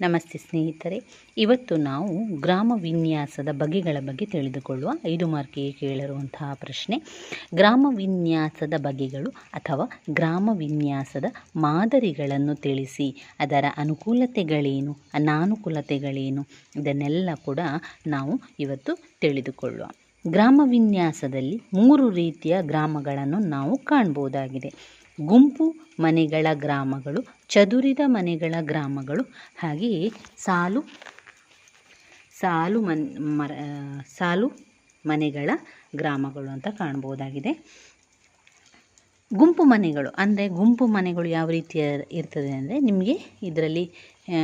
ನಮಸ್ತೆ ಸ್ನೇಹಿತರೆ. ಇವತ್ತು ನಾವು ಗ್ರಾಮ ವಿನ್ಯಾಸದ ಬಗೆಗಳ ಬಗ್ಗೆ ತಿಳಿದುಕೊಳ್ಳುವ ಐದು ಮಾರ್ಕಿಗೆ ಕೇಳಿರುವಂತಹ ಪ್ರಶ್ನೆ. ಗ್ರಾಮ ವಿನ್ಯಾಸದ ಬಗೆಗಳು ಅಥವಾ ಗ್ರಾಮ ವಿನ್ಯಾಸದ ಮಾದರಿಗಳನ್ನು ತಿಳಿಸಿ. ಅದರ ಅನುಕೂಲತೆಗಳೇನು, ಅನಾನುಕೂಲತೆಗಳೇನು, ಇದನ್ನೆಲ್ಲ ಕೂಡ ನಾವು ಇವತ್ತು ತಿಳಿದುಕೊಳ್ಳುವ. ಗ್ರಾಮ ವಿನ್ಯಾಸದಲ್ಲಿ ಮೂರು ರೀತಿಯ ಗ್ರಾಮಗಳನ್ನು ನಾವು ಕಾಣ್ಬೋದಾಗಿದೆ. ಗುಂಪು ಮನೆಗಳ ಗ್ರಾಮಗಳು, ಚದುರಿದ ಮನೆಗಳ ಗ್ರಾಮಗಳು, ಹಾಗೆಯೇ ಸಾಲು ಸಾಲು ಮನ್, ಮರ ಸಾಲು ಮನೆಗಳ ಗ್ರಾಮಗಳು ಅಂತ ಕಾಣ್ಬೋದಾಗಿದೆ. ಗುಂಪು ಮನೆಗಳು ಅಂದರೆ ಗುಂಪು ಮನೆಗಳು ಯಾವ ರೀತಿಯ ಇರ್ತದೆ ಅಂದರೆ ನಿಮಗೆ ಇದರಲ್ಲಿ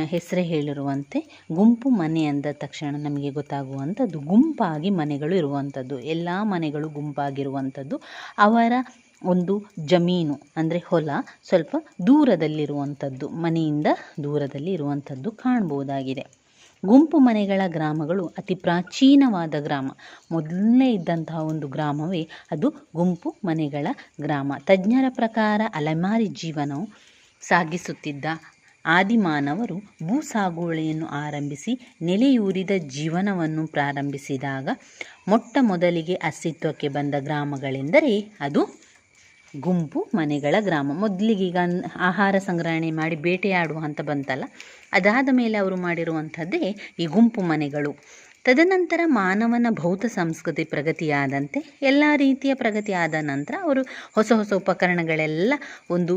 ಹೆಸರೇ ಹೇಳಿರುವಂತೆ ಗುಂಪು ಮನೆ ಅಂದ ತಕ್ಷಣ ನಮಗೆ ಗೊತ್ತಾಗುವಂಥದ್ದು. ಗುಂಪಾಗಿ ಮನೆಗಳು ಇರುವಂಥದ್ದು. ಎಲ್ಲ ಮನೆಗಳು ಗುಂಪಾಗಿರುವಂಥದ್ದು. ಅವರ ಒಂದು ಜಮೀನು, ಅಂದರೆ ಹೊಲ ಸ್ವಲ್ಪ ದೂರದಲ್ಲಿರುವಂಥದ್ದು, ಮನೆಯಿಂದ ದೂರದಲ್ಲಿ ಇರುವಂಥದ್ದು ಕಾಣ್ಬೋದಾಗಿದೆ. ಗುಂಪು ಮನೆಗಳ ಗ್ರಾಮಗಳು ಅತಿ ಪ್ರಾಚೀನವಾದ ಗ್ರಾಮ. ಮೊದಲನೇ ಇದ್ದಂತಹ ಒಂದು ಗ್ರಾಮವೇ ಅದು ಗುಂಪು ಮನೆಗಳ ಗ್ರಾಮ. ತಜ್ಞರ ಪ್ರಕಾರ ಅಲೆಮಾರಿ ಜೀವನವು ಸಾಗಿಸುತ್ತಿದ್ದ ಆದಿಮಾನವರು ಭೂ ಸಾಗುವಳಿಯನ್ನು ಆರಂಭಿಸಿ ನೆಲೆಯೂರಿದ ಜೀವನವನ್ನು ಪ್ರಾರಂಭಿಸಿದಾಗ ಮೊಟ್ಟ ಮೊದಲಿಗೆ ಅಸ್ತಿತ್ವಕ್ಕೆ ಬಂದ ಗ್ರಾಮಗಳೆಂದರೆ ಅದು ಗುಂಪು ಮನೆಗಳ ಗ್ರಾಮ. ಮೊದಲಿಗೆ ಈಗ ಆಹಾರ ಸಂಗ್ರಹಣೆ ಮಾಡಿ ಬೇಟೆಯಾಡುವ ಅಂತ ಬಂತಲ್ಲ, ಅದಾದ ಮೇಲೆ ಅವರು ಮಾಡಿರುವಂಥದ್ದೇ ಈ ಗುಂಪು ಮನೆಗಳು. ತದನಂತರ ಮಾನವನ ಭೌತ ಸಂಸ್ಕೃತಿ ಪ್ರಗತಿಯಾದಂತೆ ಎಲ್ಲ ರೀತಿಯ ಪ್ರಗತಿ ಆದ ನಂತರ ಅವರು ಹೊಸ ಹೊಸ ಉಪಕರಣಗಳೆಲ್ಲ ಒಂದು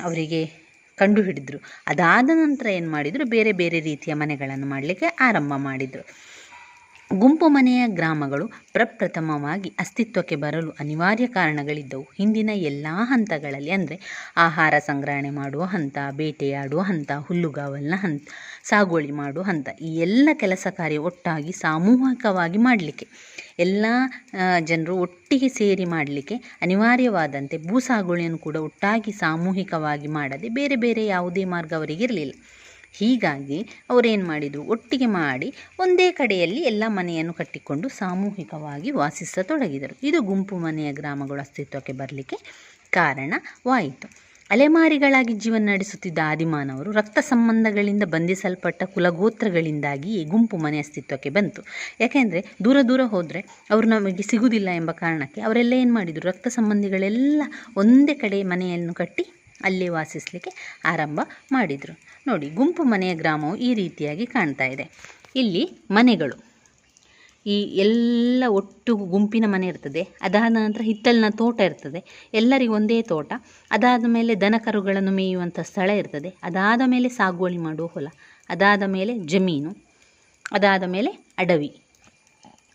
ಅವರಿಗೆ ಕಂಡುಹಿಡಿದ್ರು. ಅದಾದ ನಂತರ ಏನು ಮಾಡಿದರು? ಬೇರೆ ಬೇರೆ ರೀತಿಯ ಮನೆಗಳನ್ನು ಮಾಡಲಿಕ್ಕೆ ಆರಂಭ ಮಾಡಿದರು. ಗುಂಪು ಮನೆಯ ಗ್ರಾಮಗಳು ಪ್ರಪ್ರಥಮವಾಗಿ ಅಸ್ತಿತ್ವಕ್ಕೆ ಬರಲು ಅನಿವಾರ್ಯ ಕಾರಣಗಳಿದ್ದವು. ಹಿಂದಿನ ಎಲ್ಲ ಹಂತಗಳಲ್ಲಿ ಅಂದರೆ ಆಹಾರ ಸಂಗ್ರಹಣೆ ಮಾಡುವ ಹಂತ, ಬೇಟೆಯಾಡುವ ಹಂತ, ಹುಲ್ಲುಗಾವಲಿನ ಹಂತ, ಸಾಗುವಳಿ ಮಾಡುವ ಹಂತ, ಈ ಎಲ್ಲ ಕೆಲಸ ಕಾರ್ಯ ಒಟ್ಟಾಗಿ ಸಾಮೂಹಿಕವಾಗಿ ಮಾಡಲಿಕ್ಕೆ, ಎಲ್ಲ ಜನರು ಒಟ್ಟಿಗೆ ಸೇರಿ ಮಾಡಲಿಕ್ಕೆ ಅನಿವಾರ್ಯವಾದಂತೆ ಭೂ ಸಾಗುವಳಿಯನ್ನು ಕೂಡ ಒಟ್ಟಾಗಿ ಸಾಮೂಹಿಕವಾಗಿ ಮಾಡದೆ ಬೇರೆ ಬೇರೆ ಯಾವುದೇ ಮಾರ್ಗ ಅವರಿಗೆ ಇರಲಿಲ್ಲ ಹೀಗಾಗಿ ಅವರೇನು ಮಾಡಿದರು? ಒಟ್ಟಿಗೆ ಮಾಡಿ ಒಂದೇ ಕಡೆಯಲ್ಲಿ ಎಲ್ಲ ಮನೆಯನ್ನು ಕಟ್ಟಿಕೊಂಡು ಸಾಮೂಹಿಕವಾಗಿ ವಾಸಿಸತೊಡಗಿದರು. ಇದು ಗುಂಪು ಮನೆಯ ಗ್ರಾಮಗಳು ಅಸ್ತಿತ್ವಕ್ಕೆ ಬರಲಿಕ್ಕೆ ಕಾರಣವಾಯಿತು ಅಲೆಮಾರಿಗಳಾಗಿ ಜೀವನ ನಡೆಸುತ್ತಿದ್ದ ಆದಿಮಾನವರು ರಕ್ತ ಸಂಬಂಧಗಳಿಂದ ಬಂಧಿಸಲ್ಪಟ್ಟ ಕುಲಗೋತ್ರಗಳಿಂದಾಗಿ ಗುಂಪು ಮನೆ ಅಸ್ತಿತ್ವಕ್ಕೆ ಬಂತು. ಯಾಕೆಂದರೆ ದೂರ ದೂರ ಹೋದರೆ ಅವರು ನಮಗೆ ಸಿಗುವುದಿಲ್ಲ ಎಂಬ ಕಾರಣಕ್ಕೆ ಅವರೆಲ್ಲ ಏನು ಮಾಡಿದರು? ರಕ್ತ ಸಂಬಂಧಿಗಳೆಲ್ಲ ಒಂದೇ ಕಡೆ ಮನೆಯನ್ನು ಕಟ್ಟಿ ಅಲ್ಲಿ ವಾಸಿಸಲಿಕ್ಕೆ ಆರಂಭ ಮಾಡಿದರು. ನೋಡಿ, ಗುಂಪು ಮನೆಯ ಗ್ರಾಮವು ಈ ರೀತಿಯಾಗಿ ಕಾಣ್ತಾ ಇದೆ. ಇಲ್ಲಿ ಮನೆಗಳು. ಈ ಎಲ್ಲ ಒಟ್ಟು ಗುಂಪಿನ ಮನೆ ಇರ್ತದೆ. ಅದಾದ ನಂತರ ಹಿತ್ತಲಿನ ತೋಟ ಇರ್ತದೆ. ಎಲ್ಲರಿಗೂ ಒಂದೇ ತೋಟ. ಅದಾದ ಮೇಲೆ ದನ ಕರುಗಳನ್ನು ಮೇಯುವಂಥ ಸ್ಥಳ ಇರ್ತದೆ. ಅದಾದ ಮೇಲೆ ಸಾಗುವಳಿ ಮಾಡುವ ಹೊಲ. ಅದಾದ ಮೇಲೆ ಜಮೀನು. ಅದಾದ ಮೇಲೆ ಅಡವಿ.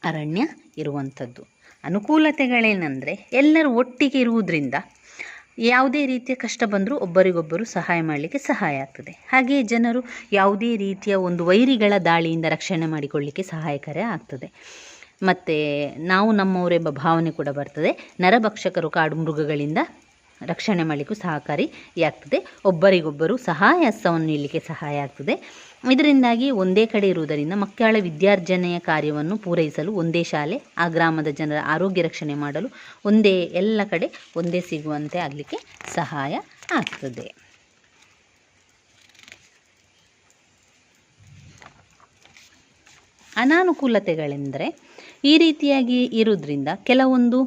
ಅರಣ್ಯ ಇರುವಂಥದ್ದು. ಅನುಕೂಲತೆಗಳೇನೆಂದರೆ ಎಲ್ಲರೂ ಒಟ್ಟಿಗೆ ಇರುವುದರಿಂದ ಯಾವುದೇ ರೀತಿಯ ಕಷ್ಟ ಬಂದರೂ ಒಬ್ಬರಿಗೊಬ್ಬರು ಸಹಾಯ ಮಾಡಲಿಕ್ಕೆ ಸಹಾಯ ಆಗ್ತದೆ. ಹಾಗೆಯೇ ಜನರು ಯಾವುದೇ ರೀತಿಯ ಒಂದು ವೈರಿಗಳ ದಾಳಿಯಿಂದ ರಕ್ಷಣೆ ಮಾಡಿಕೊಳ್ಳಿಕ್ಕೆ ಸಹಾಯಕರ ಆಗ್ತದೆ. ಮತ್ತು ನಾವು ನಮ್ಮವರೆಂಬ ಭಾವನೆ ಕೂಡ ಬರ್ತದೆ. ನರಭಕ್ಷಕರು ಕಾಡು ಮೃಗಗಳಿಂದ ರಕ್ಷಣೆ ಮಾಡಲಿಕ್ಕೂ ಸಹಕಾರಿಯಾಗ್ತದೆ ಒಬ್ಬರಿಗೊಬ್ಬರು ಸಹಾಯ ಹಸ್ತವನ್ನು ನೀಡಲಿಕ್ಕೆ ಸಹಾಯ ಆಗ್ತದೆ. ಇದರಿಂದಾಗಿ ಒಂದೇ ಕಡೆ ಇರುವುದರಿಂದ ಮಕ್ಕಳ ವಿದ್ಯಾರ್ಜನೆಯ ಕಾರ್ಯವನ್ನು ಪೂರೈಸಲು ಒಂದೇ ಶಾಲೆ, ಆ ಗ್ರಾಮದ ಜನರ ಆರೋಗ್ಯ ರಕ್ಷಣೆ ಮಾಡಲು ಒಂದೇ, ಎಲ್ಲ ಕಡೆ ಒಂದೇ ಸಿಗುವಂತೆ ಆಗಲಿಕ್ಕೆ ಸಹಾಯ ಆಗ್ತದೆ. ಅನಾನುಕೂಲತೆಗಳೆಂದರೆ ಈ ರೀತಿಯಾಗಿ ಇರೋದ್ರಿಂದ ಕೆಲವೊಂದು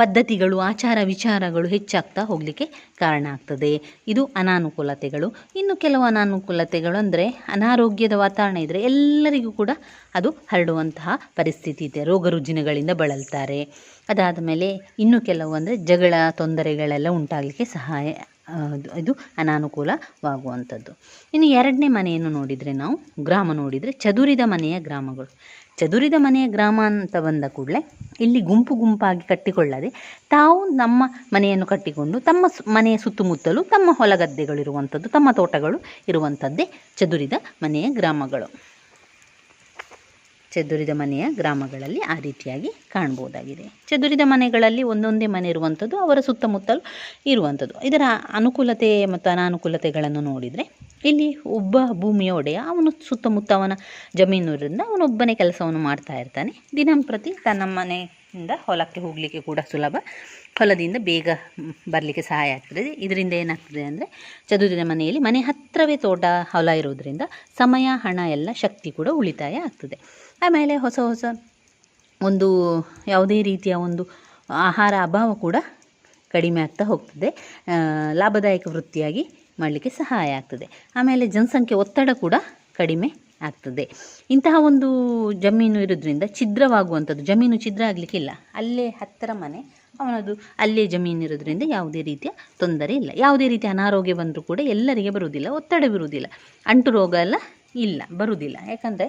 ಪದ್ಧತಿಗಳು, ಆಚಾರ ವಿಚಾರಗಳು ಹೆಚ್ಚಾಗ್ತಾ ಹೋಗಲಿಕ್ಕೆ ಕಾರಣ ಆಗ್ತದೆ. ಇದು ಅನಾನುಕೂಲತೆಗಳು. ಇನ್ನು ಕೆಲವು ಅನಾನುಕೂಲತೆಗಳು ಅಂದರೆ ಅನಾರೋಗ್ಯದ ವಾತಾವರಣ ಇದ್ದರೆ ಎಲ್ಲರಿಗೂ ಕೂಡ ಅದು ಹರಡುವಂತಹ ಪರಿಸ್ಥಿತಿ ಇದೆ. ರೋಗ ರುಜಿನಗಳಿಂದ ಬಳಲ್ತಾರೆ. ಅದಾದ ಮೇಲೆ ಇನ್ನು ಕೆಲವು ಅಂದರೆ ಜಗಳ, ತೊಂದರೆಗಳೆಲ್ಲ ಉಂಟಾಗಲಿಕ್ಕೆ ಸಹಾಯ ಇದು ಅನಾನುಕೂಲವಾಗುವಂಥದ್ದು. ಇನ್ನು ಎರಡನೇ ಮನೆಯನ್ನು ನೋಡಿದರೆ ನಾವು, ಗ್ರಾಮ ನೋಡಿದರೆ ಚದುರಿದ ಮನೆಯ ಗ್ರಾಮಗಳು. ಚದುರಿದ ಮನೆಯ ಗ್ರಾಮ ಅಂತ ಬಂದ ಕೂಡಲೇ ಇಲ್ಲಿ ಗುಂಪು ಗುಂಪಾಗಿ ಕಟ್ಟಿಕೊಳ್ಳದೆ ತಾವು ನಮ್ಮ ಮನೆಯನ್ನು ಕಟ್ಟಿಕೊಂಡು ತಮ್ಮ ಮನೆಯ ಸುತ್ತಮುತ್ತಲು ತಮ್ಮ ಹೊಲಗದ್ದೆಗಳು ಇರುವಂಥದ್ದು ತಮ್ಮ ತೋಟಗಳು ಇರುವಂಥದ್ದೇ ಚದುರಿದ ಮನೆಯ ಗ್ರಾಮಗಳು. ಚದುರಿದ ಮನೆಯ ಗ್ರಾಮಗಳಲ್ಲಿ ಆ ರೀತಿಯಾಗಿ ಕಾಣ್ಬೋದಾಗಿದೆ. ಚದುರಿದ ಮನೆಗಳಲ್ಲಿ ಒಂದೊಂದೇ ಮನೆ ಇರುವಂಥದ್ದು, ಅವರ ಸುತ್ತಮುತ್ತಲು ಇರುವಂಥದ್ದು. ಇದರ ಅನುಕೂಲತೆ ಮತ್ತು ಅನಾನುಕೂಲತೆಗಳನ್ನು ನೋಡಿದರೆ ಇಲ್ಲಿ ಒಬ್ಬ ಭೂಮಿಯ ಒಡೆಯ, ಅವನು ಸುತ್ತಮುತ್ತ ಅವನ ಜಮೀನಿನಿಂದ ಅವನೊಬ್ಬನೇ ಕೆಲಸವನ್ನು ಮಾಡ್ತಾ ಇರ್ತಾನೆ. ದಿನಂಪ್ರತಿ ತನ್ನ ಮನೆಯಿಂದ ಹೊಲಕ್ಕೆ ಹೋಗಲಿಕ್ಕೆ ಕೂಡ ಸುಲಭ. ಹೊಲದಿಂದ ಬೇಗ ಬರಲಿಕ್ಕೆ ಸಹಾಯ ಆಗ್ತದೆ. ಇದರಿಂದ ಏನಾಗ್ತದೆ ಅಂದರೆ ಚದುರಿನ ಮನೆಯಲ್ಲಿ ಮನೆ ಹತ್ತಿರವೇ ತೋಟ, ಹೊಲ ಇರೋದ್ರಿಂದ ಸಮಯ, ಹಣ ಎಲ್ಲ ಶಕ್ತಿ ಕೂಡ ಉಳಿತಾಯ ಆಗ್ತದೆ. ಆಮೇಲೆ ಹೊಸ ಹೊಸ ಒಂದು ಯಾವುದೇ ರೀತಿಯ ಒಂದು ಆಹಾರ ಅಭಾವ ಕೂಡ ಕಡಿಮೆ ಆಗ್ತಾ ಹೋಗ್ತದೆ. ಲಾಭದಾಯಕ ವೃತ್ತಿಯಾಗಿ ಮಾಡಲಿಕ್ಕೆ ಸಹಾಯ ಆಗ್ತದೆ. ಆಮೇಲೆ ಜನಸಂಖ್ಯೆ ಒತ್ತಡ ಕೂಡ ಕಡಿಮೆ ಆಗ್ತದೆ. ಇಂತಹ ಒಂದು ಜಮೀನು ಇರೋದ್ರಿಂದ ಛಿದ್ರವಾಗುವಂಥದ್ದು, ಜಮೀನು ಛಿದ್ರ ಆಗಲಿಕ್ಕಿಲ್ಲ ಅಲ್ಲೇ ಹತ್ತಿರ ಮನೆ, ಅವನದು ಅಲ್ಲೇ ಜಮೀನು ಇರೋದ್ರಿಂದ ಯಾವುದೇ ರೀತಿಯ ತೊಂದರೆ ಇಲ್ಲ. ಯಾವುದೇ ರೀತಿಯ ಅನಾರೋಗ್ಯ ಬಂದರೂ ಕೂಡ ಎಲ್ಲರಿಗೆ ಬರುವುದಿಲ್ಲ ಒತ್ತಡವಿರುವುದಿಲ್ಲ ಅಂಟು ರೋಗ ಎಲ್ಲ ಇಲ್ಲ, ಬರುವುದಿಲ್ಲ. ಯಾಕಂದರೆ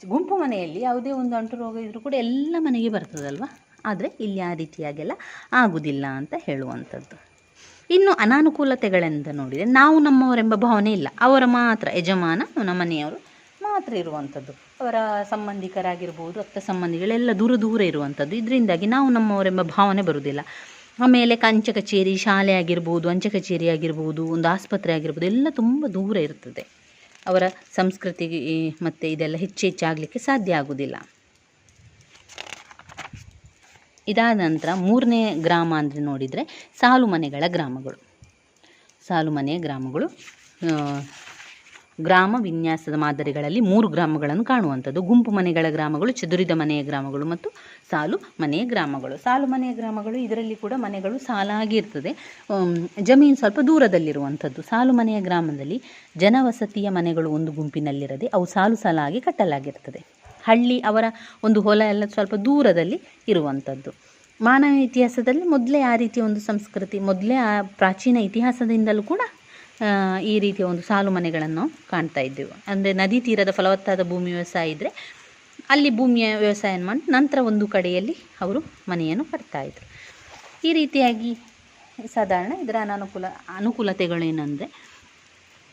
ಗುಂಪು ಮನೆಯಲ್ಲಿ ಯಾವುದೇ ಒಂದು ಅಂಟು ರೋಗ ಇದ್ದರೂ ಕೂಡ ಎಲ್ಲ ಮನೆಗೆ ಬರ್ತದಲ್ವ? ಆದರೆ ಇಲ್ಲಿ ಆ ರೀತಿಯಾಗೆಲ್ಲ ಆಗುವುದಿಲ್ಲ ಅಂತ ಹೇಳುವಂಥದ್ದು. ಇನ್ನು ಅನಾನುಕೂಲತೆಗಳೆಂದು ನೋಡಿದರೆ ನಾವು ನಮ್ಮವರೆಂಬ ಭಾವನೆ ಇಲ್ಲ. ಅವರ ಮಾತ್ರ ಯಜಮಾನ, ನಮ್ಮ ಮನೆಯವರು ಮಾತ್ರ ಇರುವಂಥದ್ದು. ಅವರ ಸಂಬಂಧಿಕರಾಗಿರ್ಬೋದು ರಕ್ತ ಸಂಬಂಧಿಗಳೆಲ್ಲ ದೂರ ದೂರ ಇರುವಂಥದ್ದು. ಇದರಿಂದಾಗಿ ನಾವು ನಮ್ಮವರೆಂಬ ಭಾವನೆ ಬರುವುದಿಲ್ಲ. ಆಮೇಲೆ ಕಂಚ ಕಚೇರಿ, ಶಾಲೆ ಆಗಿರ್ಬೋದು, ಅಂಚೆ ಕಚೇರಿ ಆಗಿರ್ಬೋದು, ಒಂದು ಆಸ್ಪತ್ರೆ ಆಗಿರ್ಬೋದು, ಎಲ್ಲ ತುಂಬ ದೂರ ಇರ್ತದೆ. ಅವರ ಸಂಸ್ಕೃತಿ ಮತ್ತು ಇದೆಲ್ಲ ಹೆಚ್ಚು ಹೆಚ್ಚಾಗಲಿಕ್ಕೆ ಸಾಧ್ಯ ಆಗೋದಿಲ್ಲ ಇದಾದ ನಂತರ ಮೂರನೇ ಗ್ರಾಮ ಅಂದರೆ ನೋಡಿದರೆ ಸಾಲು ಮನೆಗಳ ಗ್ರಾಮಗಳು. ಸಾಲು ಮನೆಯ ಗ್ರಾಮಗಳು ಗ್ರಾಮ ವಿನ್ಯಾಸದ ಮಾದರಿಗಳಲ್ಲಿ ಮೂರು ಗ್ರಾಮಗಳನ್ನು ಕಾಣುವಂಥದ್ದು. ಗುಂಪು ಮನೆಗಳ ಗ್ರಾಮಗಳು, ಚದುರಿದ ಮನೆಯ ಗ್ರಾಮಗಳು ಮತ್ತು ಸಾಲು ಮನೆಯ ಗ್ರಾಮಗಳು. ಸಾಲು ಮನೆಯ ಗ್ರಾಮಗಳು, ಇದರಲ್ಲಿ ಕೂಡ ಮನೆಗಳು ಸಾಲಾಗಿ ಇರ್ತದೆ. ಜಮೀನು ಸ್ವಲ್ಪ ದೂರದಲ್ಲಿರುವಂಥದ್ದು. ಸಾಲು ಮನೆಯ ಗ್ರಾಮದಲ್ಲಿ ಜನವಸತಿಯ ಮನೆಗಳು ಒಂದು ಗುಂಪಿನಲ್ಲಿರದೆ, ಅವು ಸಾಲು ಸಾಲಾಗಿ ಕಟ್ಟಲಾಗಿರ್ತದೆ. ಹಳ್ಳಿ ಅವರ ಒಂದು ಹೊಲ ಎಲ್ಲ ಸ್ವಲ್ಪ ದೂರದಲ್ಲಿ ಇರುವಂಥದ್ದು. ಮಾನವ ಇತಿಹಾಸದಲ್ಲಿ ಮೊದಲೇ ಆ ರೀತಿಯ ಒಂದು ಸಂಸ್ಕೃತಿ, ಮೊದಲೇ ಆ ಪ್ರಾಚೀನ ಇತಿಹಾಸದಿಂದಲೂ ಕೂಡ ಈ ರೀತಿಯ ಒಂದು ಸಾಲು ಮನೆಗಳನ್ನು ಕಾಣ್ತಾ ಇದ್ದೆವು. ಅಂದರೆ ನದಿ ತೀರದ ಫಲವತ್ತಾದ ಭೂಮಿ ವ್ಯವಸಾಯ ಇದ್ದರೆ ಅಲ್ಲಿ ಭೂಮಿಯ ವ್ಯವಸಾಯ ಮಾಡಿ ನಂತರ ಒಂದು ಕಡೆಯಲ್ಲಿ ಅವರು ಮನೆಯನ್ನು ಕಟ್ತಾಯಿದ್ರು ಈ ರೀತಿಯಾಗಿ ಸಾಧಾರಣ ಇದರ ಅನಾನುಕೂಲ, ಅನುಕೂಲತೆಗಳೇನೆಂದರೆ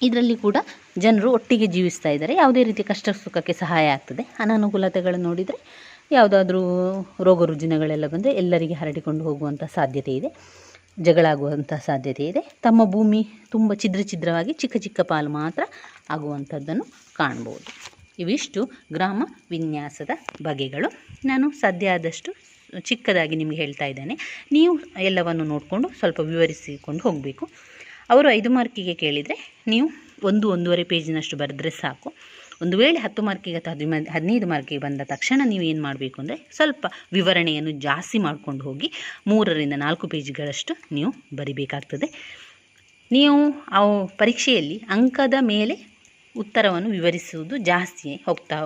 ಇದರಲ್ಲಿ ಕೂಡ ಜನರು ಒಟ್ಟಿಗೆ ಜೀವಿಸ್ತಾ ಇದ್ದಾರೆ. ಯಾವುದೇ ರೀತಿ ಕಷ್ಟ ಸುಖಕ್ಕೆ ಸಹಾಯ ಆಗ್ತದೆ. ಅನಾನುಕೂಲತೆಗಳು ನೋಡಿದರೆ ಯಾವುದಾದ್ರೂ ರೋಗ ರುಜಿನಗಳೆಲ್ಲ ಬಂದರೆ ಎಲ್ಲರಿಗೆ ಹರಡಿಕೊಂಡು ಹೋಗುವಂಥ ಸಾಧ್ಯತೆ ಇದೆ. ಜಗಳ ಆಗುವಂಥ ಸಾಧ್ಯತೆ ಇದೆ. ತಮ್ಮ ಭೂಮಿ ತುಂಬ ಛಿದ್ರ ಛಿದ್ರವಾಗಿ ಚಿಕ್ಕ ಚಿಕ್ಕ ಪಾಲು ಮಾತ್ರ ಆಗುವಂಥದ್ದನ್ನು ಕಾಣ್ಬೋದು. ಇವಿಷ್ಟು ಗ್ರಾಮ ವಿನ್ಯಾಸದ ಬಗೆಗಳು. ನಾನು ಸಾಧ್ಯ ಆದಷ್ಟು ಚಿಕ್ಕದಾಗಿ ನಿಮಗೆ ಹೇಳ್ತಾ ಇದ್ದೇನೆ. ನೀವು ಎಲ್ಲವನ್ನು ನೋಡಿಕೊಂಡು ಸ್ವಲ್ಪ ವಿವರಿಸಿಕೊಂಡು ಹೋಗಬೇಕು. ಅವರು ಐದು ಮಾರ್ಕಿಗೆ ಕೇಳಿದರೆ ನೀವು ಒಂದು ಒಂದೂವರೆ ಪೇಜಿನಷ್ಟು ಬರೆದ್ರೆ ಸಾಕು. ಒಂದು ವೇಳೆ ಹತ್ತು ಮಾರ್ಕಿಗೆ ಅಥವಾ ಹದಿಮ, ಹದಿನೈದು ಮಾರ್ಕಿಗೆ ಬಂದ ತಕ್ಷಣ ನೀವು ಏನು ಮಾಡಬೇಕು ಅಂದರೆ ಸ್ವಲ್ಪ ವಿವರಣೆಯನ್ನು ಜಾಸ್ತಿ ಮಾಡ್ಕೊಂಡು ಹೋಗಿ ಮೂರರಿಂದ ನಾಲ್ಕು ಪೇಜ್ಗಳಷ್ಟು ನೀವು ಬರಿಬೇಕಾಗ್ತದೆ. ನೀವು ಆ ಪರೀಕ್ಷೆಯಲ್ಲಿ ಅಂಕದ ಮೇಲೆ ಉತ್ತರವನ್ನು ವಿವರಿಸುವುದು ಜಾಸ್ತಿ ಹೋಗ್ತಾ,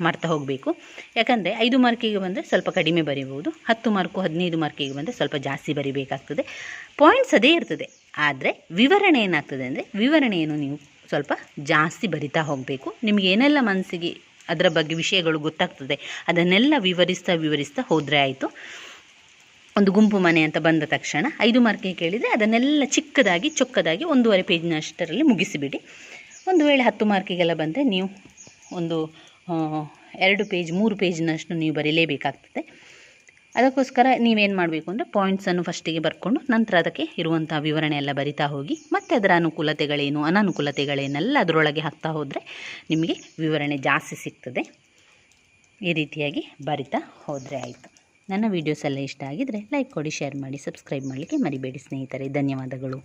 ಮಾಡ್ತಾ ಹೋಗಬೇಕು. ಯಾಕಂದರೆ ಐದು ಮಾರ್ಕಿಗೆ ಬಂದರೆ ಸ್ವಲ್ಪ ಕಡಿಮೆ ಬರಿಬೋದು, ಹತ್ತು ಮಾರ್ಕು, ಹದಿನೈದು ಮಾರ್ಕಿಗೆ ಬಂದರೆ ಸ್ವಲ್ಪ ಜಾಸ್ತಿ ಬರಿಬೇಕಾಗ್ತದೆ. ಪಾಯಿಂಟ್ಸ್ ಅದೇ ಇರ್ತದೆ. ಆದರೆ ವಿವರಣೆ ಏನಾಗ್ತದೆ ಅಂದರೆ ವಿವರಣೆಯನ್ನು ನೀವು ಸ್ವಲ್ಪ ಜಾಸ್ತಿ ಬರಿತಾ ಹೋಗಬೇಕು. ನಿಮಗೆ ಏನೆಲ್ಲ ಮನಸ್ಸಿಗೆ ಅದರ ಬಗ್ಗೆ ವಿಷಯಗಳು ಗೊತ್ತಾಗ್ತದೆ, ಅದನ್ನೆಲ್ಲ ವಿವರಿಸ್ತಾ ವಿವರಿಸ್ತಾ ಹೋದರೆ ಆಯಿತು. ಒಂದು ಗುಂಪು ಮನೆ ಅಂತ ಬಂದ ತಕ್ಷಣ ಐದು ಮಾರ್ಕಿಗೆ ಕೇಳಿದರೆ ಅದನ್ನೆಲ್ಲ ಚಿಕ್ಕದಾಗಿ ಚೊಕ್ಕದಾಗಿ ಒಂದೂವರೆ ಪೇಜಿನಷ್ಟರಲ್ಲಿ ಮುಗಿಸಿಬಿಡಿ. ಒಂದು ವೇಳೆ ಹತ್ತು ಮಾರ್ಕಿಗೆಲ್ಲ ಬಂದರೆ ನೀವು ಒಂದು ಎರಡು ಪೇಜ್ ಮೂರು ಪೇಜಿನಷ್ಟು ನೀವು ಬರೀಲೇಬೇಕಾಗ್ತದೆ. ಅದಕ್ಕೋಸ್ಕರ ನೀವೇನು ಮಾಡಬೇಕು ಅಂದರೆ ಪಾಯಿಂಟ್ಸನ್ನು ಫಸ್ಟಿಗೆ ಬರ್ಕೊಂಡು ನಂತರ ಅದಕ್ಕೆ ಇರುವಂಥ ವಿವರಣೆ ಎಲ್ಲ ಬರಿತಾ ಹೋಗಿ, ಮತ್ತು ಅದರ ಅನುಕೂಲತೆಗಳೇನು, ಅನಾನುಕೂಲತೆಗಳೇನೆಲ್ಲ ಅದರೊಳಗೆ ಹಾಕ್ತಾ ಹೋದರೆ ನಿಮಗೆ ವಿವರಣೆ ಜಾಸ್ತಿ ಸಿಗ್ತದೆ. ಈ ರೀತಿಯಾಗಿ ಬರಿತಾ ಹೋದರೆ ಆಯಿತು. ನನ್ನ ವೀಡಿಯೋಸ್ ಎಲ್ಲ ಇಷ್ಟ ಆಗಿದರೆ ಲೈಕ್ ಕೊಡಿ ಶೇರ್ ಮಾಡಿ ಸಬ್ಸ್ಕ್ರೈಬ್ ಮಾಡಲಿಕ್ಕೆ ಮರಿಬೇಡಿ ಸ್ನೇಹಿತರೆ. ಧನ್ಯವಾದಗಳು.